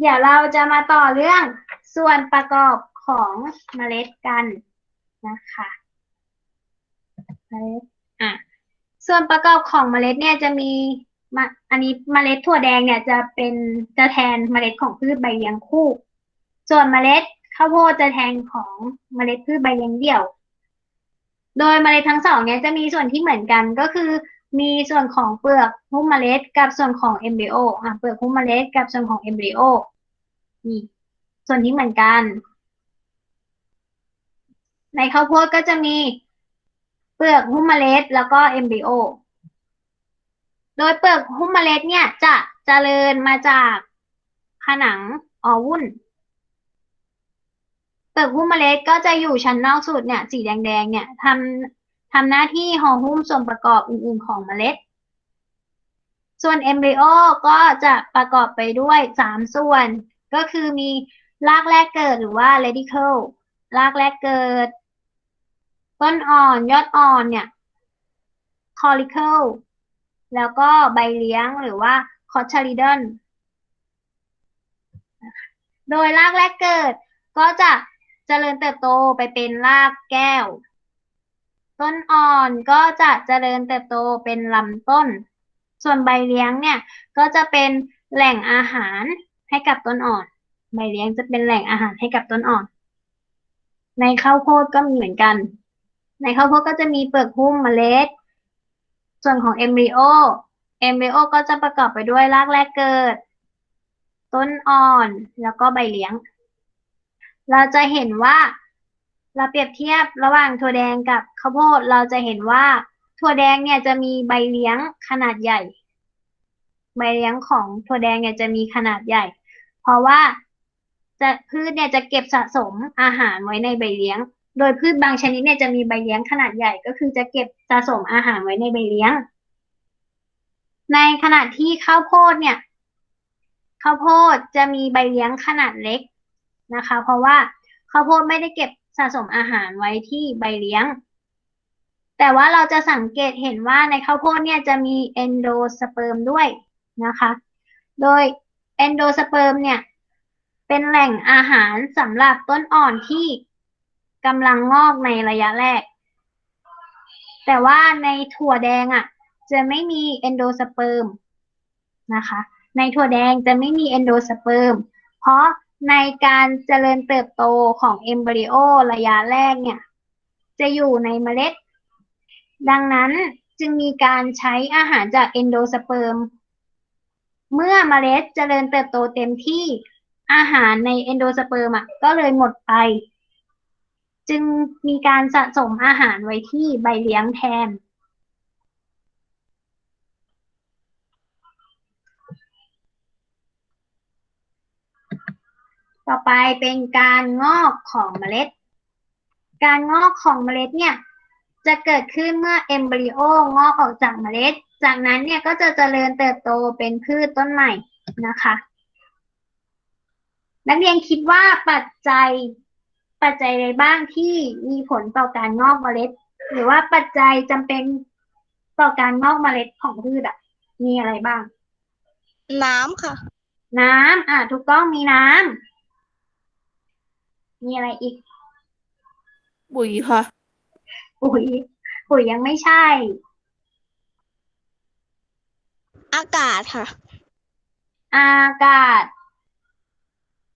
เดี๋ยวเราจะมาต่อเรื่องส่วนประกอบของเมล็ดกันนะคะเมล็ดอะส่วนประกอบของเมล็ดเนี่ยจะมีมาอันนี้เมล็ดถั่วแดงเนี่ยจะเป็นจะแทนเมล็ดของพืชใบเลี้ยงคู่ ส่วนเมล็ดข้าวโพดจะแทนของเมล็ดพืชใบเลี้ยงเดี่ยว โดยเมล็ดทั้งสองเนี่ยจะมีส่วนที่เหมือนกันก็คือ มีส่วนของเปลือกหุ้มเมล็ดกับส่วนของเอมบริโออะเปลือกหุ้มเมล็ดกับส่วนของเอมบริโอนี่ส่วนที่เหมือนกัน ในข้าวโพดก็จะมีเปลือกหุ้มเมล็ดแล้วก็เอมบริโอโดยเปลือกหุ้มเมล็ดเนี่ยจะเจริญมาจากผนังออวุ่น เปลือกหุ้มเมล็ดก็จะอยู่ชั้นนอกสุดเนี่ยสีแดงๆเนี่ยทำ ทำหน้าที่ห่อหุ้มส่วนประกอบอื่นๆของเมล็ด ส่วนเอมบริโอก็จะประกอบไปด้วยสามส่วน ก็คือมีรากแรกเกิดหรือว่า radicle รากแรกเกิด ต้นอ่อนยอดอ่อนเนี่ย caulicle แล้วก็ใบเลี้ยงหรือว่า cotyledon โดยรากแรกเกิดก็จะเจริญเติบโตไปเป็นรากแก้ว ต้นอ่อนก็จะเจริญเติบโตเป็นลำต้น ส่วนใบเลี้ยงเนี่ยก็จะเป็นแหล่งอาหารให้กับต้นอ่อน ใบเลี้ยงจะเป็นแหล่งอาหารให้กับต้นอ่อน ในข้าวโพดก็มีเหมือนกัน ในข้าวโพดก็จะมีเปลือกหุ้มเมล็ด ส่วนของเอมบริโอ เอมบริโอก็จะประกอบไปด้วยรากแรกเกิด ต้นอ่อนแล้วก็ใบเลี้ยง เราจะเห็นว่า เราเปรียบเทียบระหว่างถั่วแดงกับข้าวโพดเราจะเห็นว่า ถั่วแดงเนี่ยจะมีใบเลี้ยงขนาดใหญ่ ใบเลี้ยงของถั่วแดงเนี่ยจะมีขนาดใหญ่ เพราะว่าจะพืชเนี่ยจะเก็บสะสมอาหารไว้ในใบเลี้ยง โดยพืชบางชนิดเนี่ยจะมีใบเลี้ยงขนาดใหญ่ก็คือจะเก็บสะสมอาหารไว้ในใบเลี้ยง ในขณะที่ข้าวโพดเนี่ยข้าวโพดจะมีใบเลี้ยงขนาดเล็กนะคะ เพราะว่าข้าวโพดไม่ได้เก็บ สะสมอาหารไว้ที่ใบเลี้ยง แต่ว่าเราจะสังเกตเห็นว่าในข้าวโพดเนี่ยจะมีเอนโดสเปิร์มด้วยนะคะ โดยเอนโดสเปิร์มเนี่ย เป็นแหล่งอาหารสำหรับต้นอ่อนที่กำลังงอกในระยะแรก แต่ว่าในถั่วแดงอะ จะไม่มีเอนโดสเปิร์มนะคะ ในถั่วแดงจะไม่มีเอนโดสเปิร์มเพราะ ในการเจริญเติบโตของเอมบริโอระยะแรกเนี่ย จะอยู่ในเมล็ด ดังนั้นจึงมีการใช้อาหารจากเอนโดสเปิร์ม เมื่อเมล็ดเจริญเติบโตเต็มที่อาหารในเอนโดสเปิร์มก็เลยหมดไป จึงมีการสะสมอาหารไว้ที่ใบเลี้ยงแทน ต่อไปเป็นการงอกของเมล็ด การงอกของเมล็ดเนี่ยจะเกิดขึ้นเมื่อเอมบริโองอกออกจากเมล็ด จากนั้นเนี่ยก็จะเจริญเติบโตเป็นพืชต้นใหม่นะคะ นักเรียนคิดว่าปัจจัยปัจจัยใดบ้างที่มีผลต่อการงอกเมล็ด หรือว่าปัจจัยจำเป็นต่อการงอกเมล็ดของพืชอะ มีอะไรบ้าง น้ำค่ะ น้ำอะถูกต้องมีน้ำ มีอะไรอีก ปุ๋ยค่ะ ปุ๋ย ปุ๋ยยังไม่ใช่ อากาศค่ะ อากาศ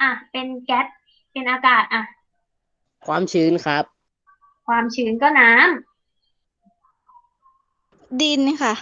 อะ เป็นแก๊ส เป็นอากาศ อะ ความชื้นครับ ความชื้นก็น้ดินค่ะ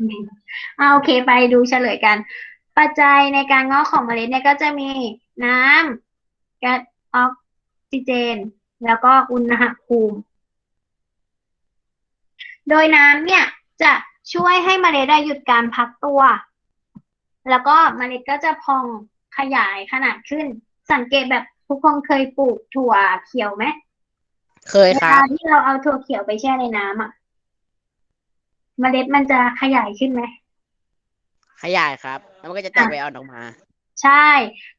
ำอะโอเคไปดูเฉลยกัน ปัจจัยในการงอกของเมล็ดเนี่ยก็จะมีน้ำแก๊สออก ซิเจน แล้วก็อุณหภูมิ โดยน้ำเนี่ยจะช่วยให้เมล็ดได้หยุดการพักตัว แล้วก็เมล็ดก็จะพองขยายขนาดขึ้น สังเกตแบบทุกคนเคยปลูกถั่วเขียวไหมเคยเวครัลาบที่เราเอาถั่วเขียวไปแช่ในน้ำอะเมล็ดมันจะขยายขึ้นไหมขยายครับ แล้วมันก็จะแตกใบอ่อนออกมา ใช่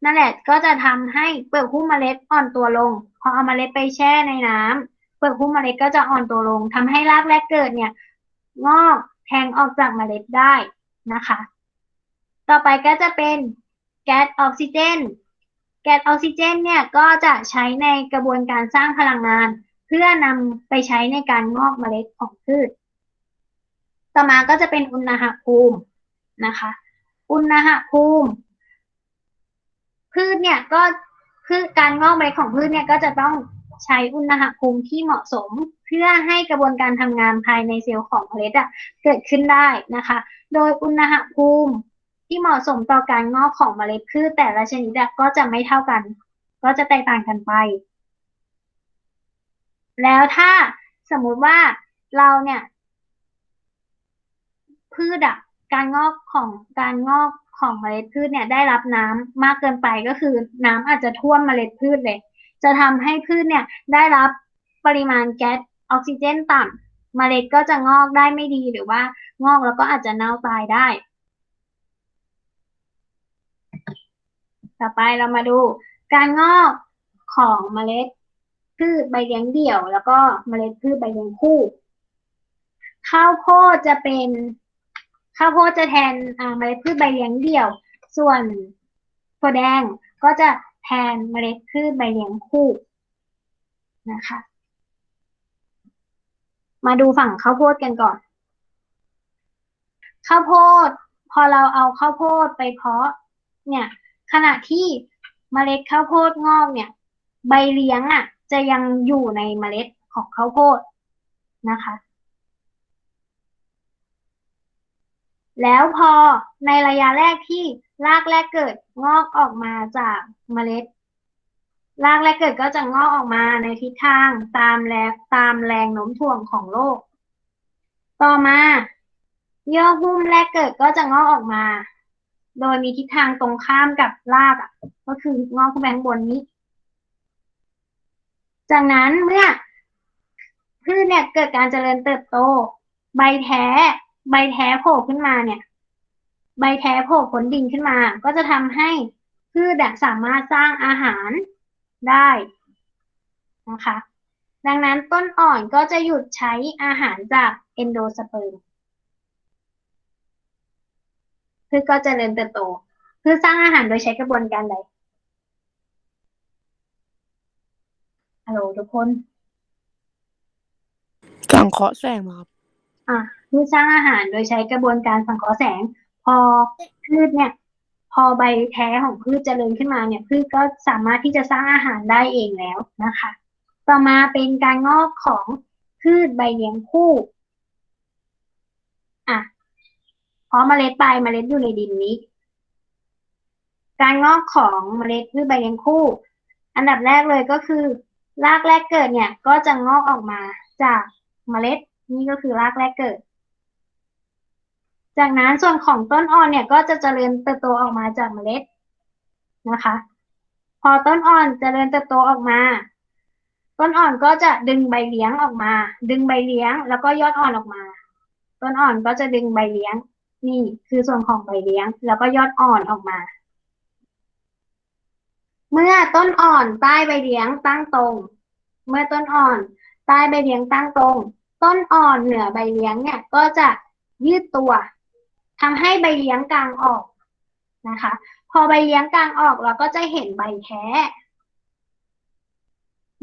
นั่นแหละก็จะทำให้เปลือกหุ้มเมล็ดอ่อนตัวลง พอเอาเมล็ดไปแช่ในน้ำเปลือกหุ้มเมล็ดก็จะอ่อนตัวลงทำให้รากแรกเกิดเนี่ย งอกแทงออกจากเมล็ดได้นะคะ ต่อไปก็จะเป็นแก๊สออกซิเจน แก๊สออกซิเจนเนี่ยก็จะใช้ในกระบวนการสร้างพลังงาน เพื่อนำไปใช้ในการงอกเมล็ดของพืช ต่อมาก็จะเป็นอุณหภูมินะคะ อุณหภูมิ พืชเนี่ยก็คือการงอกเมล็ดของพืชเนี่ยก็จะต้องใช้อุณหภูมิที่เหมาะสม เพื่อให้กระบวนการทำงานภายในเซลล์ของเมล็ดอะเกิดขึ้นได้นะคะ โดยอุณหภูมิที่เหมาะสมต่อการงอกของเมล็ดพืชแต่ละชนิดก็จะไม่เท่ากัน ก็จะแตกต่างกันไป แล้วถ้าสมมุติว่าเราเนี่ย พืชอะการงอกของการงอก ของเมล็ดพืชเนี่ยได้รับน้ำมากเกินไปก็คือน้ำอาจจะท่วมเมล็ดพืชเลย จะทำให้พืชเนี่ยได้รับปริมาณแก๊สออกซิเจนต่ำเมล็ดก็จะงอกได้ไม่ดีหรือว่างอกแล้วก็อาจจะเน่าตายได้ ต่อไปเรามาดูการงอกของเมล็ดพืชใบเลี้ยงเดี่ยว แล้วก็เมล็ดพืชใบเลี้ยงคู่ ข้าวโพดจะเป็น ข้าวโพดจะแทนอ่าเมล็ดพืชใบเลี้ยงเดี่ยว ส่วนถั่วแดงก็จะแทนเมล็ดพืชใบเลี้ยงคู่นะคะ มาดูฝั่งข้าวโพดกันก่อน ข้าวโพด พอเราเอาข้าวโพดไปเพาะ เนี่ย ขณะที่เมล็ดข้าวโพดงอกเนี่ย ใบเลี้ยงอะ จะยังอยู่ในเมล็ดของข้าวโพดนะคะ แล้วพอในระยะแรกที่รากแรกเกิดงอกออกมาจากเมล็ด รากแรกเกิดก็จะงอกออกมาในทิศทางตามแรงตามแรงโน้มถ่วงของโลก ต่อมาเยื่อหุ้มแรกเกิดก็จะงอกออกมา โดยมีทิศทางตรงข้ามกับรากอะ ก็คืองอกขึ้นไปข้างบนนี้ จากนั้นเมื่อพืชเนี่ยเกิดการเจริญเติบโต ใบแท้ ใบแท้โผล่ขึ้นมาเนี่ย ใบแท้โผล่พ้นดินขึ้นมา ก็จะทำให้พืชสามารถสร้างอาหารได้นะคะ ดังนั้นต้นอ่อนก็จะหยุดใช้อาหารจากเอนโดสเปิร์มพืชก็จะเจริญเติบโตพืชสร้างอาหารโดยใช้กระบวนการใดฮัลโหลทุกคน สังเคราะห์แสงมาครับ อะพืชสร้างอาหารโดยใช้กระบวนการสังเคราะห์แสง พอพืชเนี่ย พอใบแท้ของพืชเจริญขึ้นมาเนี่ยพืชก็สามารถที่จะสร้างอาหารได้เองแล้วนะคะ ต่อมาเป็นการงอกของพืชใบเลี้ยงคู่อะเพราะเมล็ดปลายเมล็ดอยู่ในดินนี้ การงอกของเมล็ดพืชใบเลี้ยงคู่ อันดับแรกเลยก็คือรากแรกเกิดเนี่ยก็จะงอกออกมาจากเมล็ด นี่ก็คือรากแรกเกิด จากนั้นส่วนของต้นอ่อนเนี่ยก็จะเจริญเติบโตออกมาจากเมล็ดนะคะ พอต้นอ่อนเจริญเติบโตออกมา ต้นอ่อนก็จะดึงใบเลี้ยงออกมา ดึงใบเลี้ยง แล้วก็ยอดอ่อนออกมา ต้นอ่อนก็จะดึงใบเลี้ยง นี่คือส่วนของใบเลี้ยง แล้วก็ยอดอ่อนออกมา เมื่อต้นอ่อนใต้ใบเลี้ยงตั้งตรง เมื่อต้นอ่อนใต้ใบเลี้ยงตั้งตรง ต้นอ่อนเหนือใบเลี้ยงเนี่ยก็จะยืดตัวทำให้ใบเลี้ยงกลางออกนะคะ พอใบเลี้ยงกลางออกเราก็จะเห็นใบแท้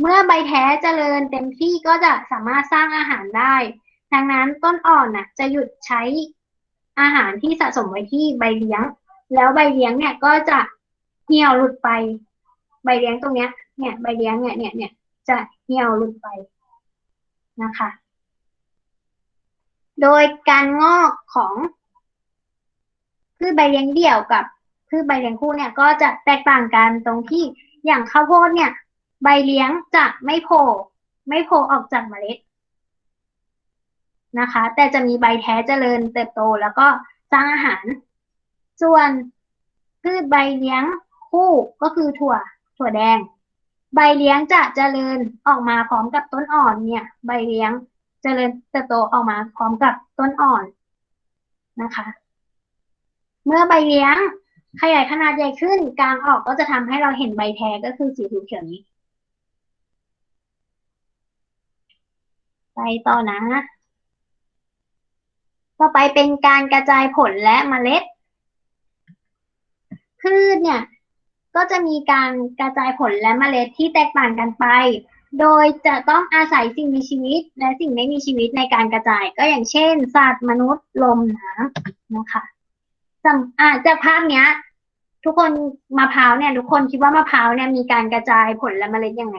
เมื่อใบแท้เจริญเต็มที่ก็จะสามารถสร้างอาหารได้ดังนั้นต้นอ่อนน่ะจะหยุดใช้อาหารที่สะสมไว้ที่ใบเลี้ยง แล้วใบเลี้ยงเนี่ยก็จะเหี่ยวหลุดไป ใบเลี้ยงตรงเนี้ยเนี่ยใบเลี้ยงเนี่ยเนี่ยเนี่ยจะเหี่ยวหลุดไปนะคะ โดยการงอกของพืชใบเลี้ยงเดี่ยวกับพืชใบเลี้ยงคู่เนี่ย ก็จะแตกต่างกันตรงที่อย่างข้าวโพดเนี่ย ใบเลี้ยงจะไม่โผล่ไม่โผล่ออกจากเมล็ดนะคะ แต่จะมีใบแท้เจริญเติบโตแล้วก็สร้างอาหาร ส่วนพืชใบเลี้ยงคู่ก็คือถั่ว ถั่วแดง ใบเลี้ยงจะเจริญออกมาพร้อมกับต้นอ่อนเนี่ย ใบเลี้ยง เจริญเติบโตออกมาพร้อมกับต้นอ่อนนะคะ เมื่อใบเลี้ยงขยายขนาดใหญ่ขึ้นกลางออกก็จะทำให้เราเห็นใบแท้ก็คือสีเขียวนี้ ไปต่อนะ ต่อไปเป็นการกระจายผลและเมล็ด พืพืชเนี่ย ก็จะมีการกระจายผลและเมล็ดที่แตกต่างกันไป โดยจะต้องอาศัยสิ่งมีชีวิตและสิ่งไม่มีชีวิตในการกระจาย ก็อย่างเช่น สัตว์มนุษย์ลมน้ำนะคะสำอ่าจากภาพเนี้ย ทุกคนมะพร้าวเนี่ย ทุกคนคิดว่ามะพร้าวเนี่ยมีการกระจายผลและเมล็ดยังไง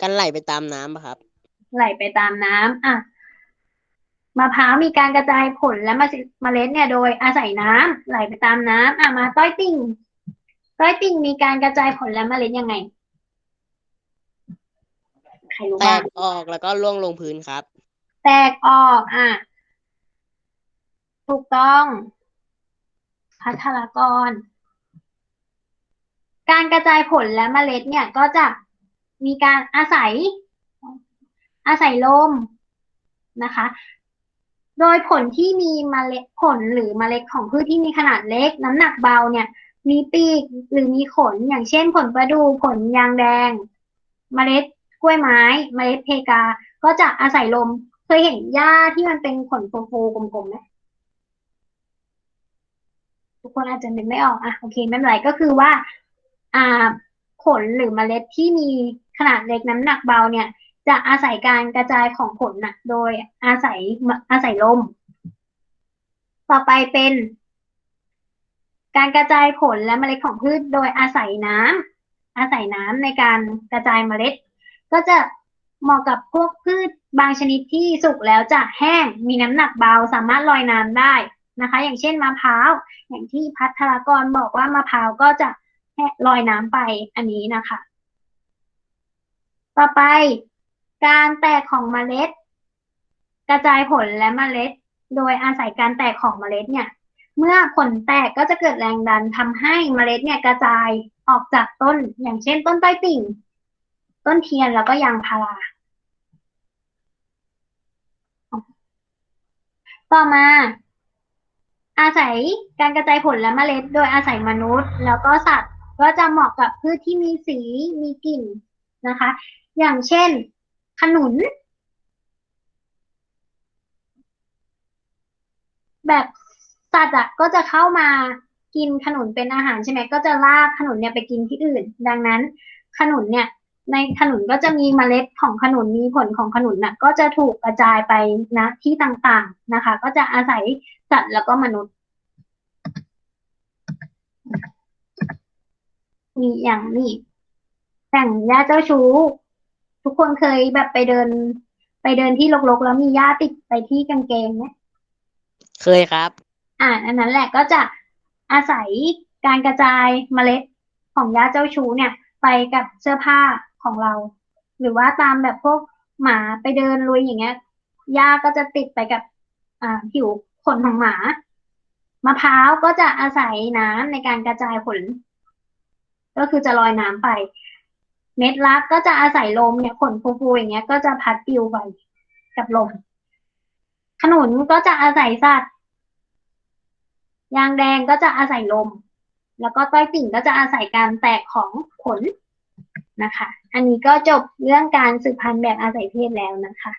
กันไหลไปตามน้ำอะครับ ไหลไปตามน้ำอะมะพร้าวมีการกระจายผลและเมล็ดเนี่ยโดยอาศัยน้ำไหลไปตามน้ำอะมาต้อยติ่ง ต้อยติ่งมีการกระจายผลและเมล็ดยังไง ใครรู้แตบ้างกออกแล้วก็ร่วงลงพื้นครับ แตกออก อะ ถูกต้อง พัทรกร การกระจายผลและเมล็ดเนี่ยก็จะมีการอาศัย อาศัยลมนะคะ โดยผลที่มีเมล็ดผลหรือเมล็ดของพืชที่มีขนาดเล็ก น้ำหนักเบาเนี่ย มีปีกหรือมีขน อย่างเช่นผลประดู่ผลยางแดง เมล็ดกล้วยไม้ เมล็ดเพกา ก็จะอาศัยลม เคยเห็นหญ้าที่มันเป็นขนฟูๆกลมๆไหมทุกคนอาจจะนึกไม่ออกอะโอเคไม่เป็นไรก็คือว่า อ่าผลหรือเมล็ดที่มีขนาดเล็กน้ำหนักเบาเนี่ย จะอาศัยการกระจายของผลนะโดยอาศัยอาศัยลม ต่อไปเป็น การกระจายผลและเมล็ดของพืชโดยอาศัยน้ำอาศัยน้ำในการกระจายเมล็ด ก็จะเหมาะกับพวกพืชบางชนิดที่สุกแล้วจะแห้งมีน้ำหนักเบาสามารถลอยน้ำได้นะคะ อย่างเช่นมะพร้าวอย่างที่พัทรกรบอกว่ามะพร้าวก็จะลอยน้ำไปอันนี้นะคะ ต่อไปการแตกของเมล็ด กระจายผลและเมล็ด โดยอาศัยการแตกของเมล็ดเนี่ย เมื่อผลแตกก็จะเกิดแรงดันทำให้เมล็ดเนี่ยกระจายออกจากต้น อย่างเช่น ต้นใต้ติ่ง ต้นเทียนแล้วก็ยางพารา ต่อมา อาศัยการกระจายผลและเมล็ด โดยอาศัยมนุษย์ แล้วก็สัตว์ก็จะเหมาะกับพืชที่มีสีมีกลิ่นนะคะ อย่างเช่น ขนุน แบบ สัตว์อะก็จะเข้ามากินขนุนเป็นอาหารใช่ไหมก็จะลากขนุนเนี่ยไปกินที่อื่น ดังนั้น ขนุนเนี่ยในขนุนก็จะมีเมล็ดของขนุนมีผลของขนุนน่ะก็จะถูกกระจายไปนะที่ต่างๆนะคะ ก็จะอาศัยสัตว์แล้วก็มนุษย์ มีอย่างนี้แต่งหญ้าเจ้าชู้ ทุกคนเคยแบบไปเดิน ไปเดินที่รกๆแล้วมีหญ้าติดไปที่กางเกงไหมเคยครับ อ่าอันนั้นแหละก็จะอาศัยการกระจายเมล็ดของหญ้าเจ้าชู้เนี่ย ไปกับเสื้อผ้าของเรา หรือว่าตามแบบพวกหมาไปเดินลุยอย่างเงี้ยหญ้าก็จะติดไปกับอ่าผิวขนของหมามะพร้าวก็จะอาศัยน้ำในการกระจายผล ก็คือจะลอยน้ำไป เม็ดรักก็จะอาศัยลมเนี่ยขนฟูๆอย่างเงี้ย ก็จะพัดปลิวไปกับลม ขนุนก็จะอาศัยสัตว์ ยางแดงก็จะอาศัยลม แล้วก็ต้อยติ่งก็จะอาศัยการแตกของขนนะคะ อันนี้ก็จบเรื่องการสืบพันธุ์แบบอาศัยเพศแล้วนะคะ